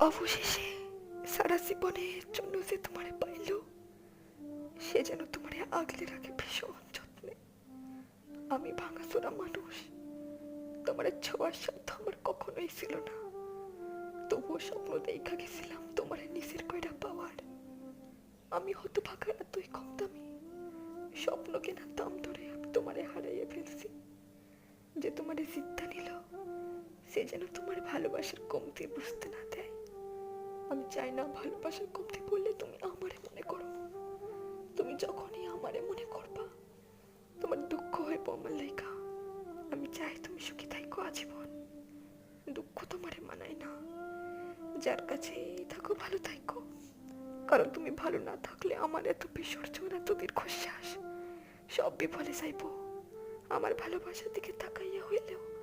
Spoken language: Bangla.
অবশেষে সারা জীবনের জন্য যে তোমারে পাইল, সে যেন তোমারে আগলে রাখে ভীষণ যত্নে। আমি ভাঙাচোরা মানুষ, তোমার ছোঁয়ার সাধ্য আমার কখনোই ছিল না। তবুও স্বপ্ন দেখা গেছিলাম তোমার নিজের কয়টা পাওয়ার। আমি হতো ফাঁকা তুই কম দামি। স্বপ্ন কেনার দাম ধরে আমি তোমারে হারাইয়ে ফেলছি। যে তোমারে চিন্তা নিল, সে যেন তোমার ভালোবাসার কমতি বুঝতে না দেয়। আমি চাই না ভালোবাসার কমতি বললে তুমি আমারে মনে করো। তুমি যখনই আমারে মনে করবা, তোমার দুঃখ হয়ে আমার লেখা। আমি চাই তুমি সুখী থাইকো আজীবন। দুঃখ তোমারে মানায় না। যার কাছে থাকো, ভালো থাইকো। কারণ তুমি ভালো না থাকলে আমার এত বিসর্জন, এত দীর্ঘশ্বাস, সব বিফলে যাইব। আমার ভালোবাসার দিকে তাকাইয়া হইলেও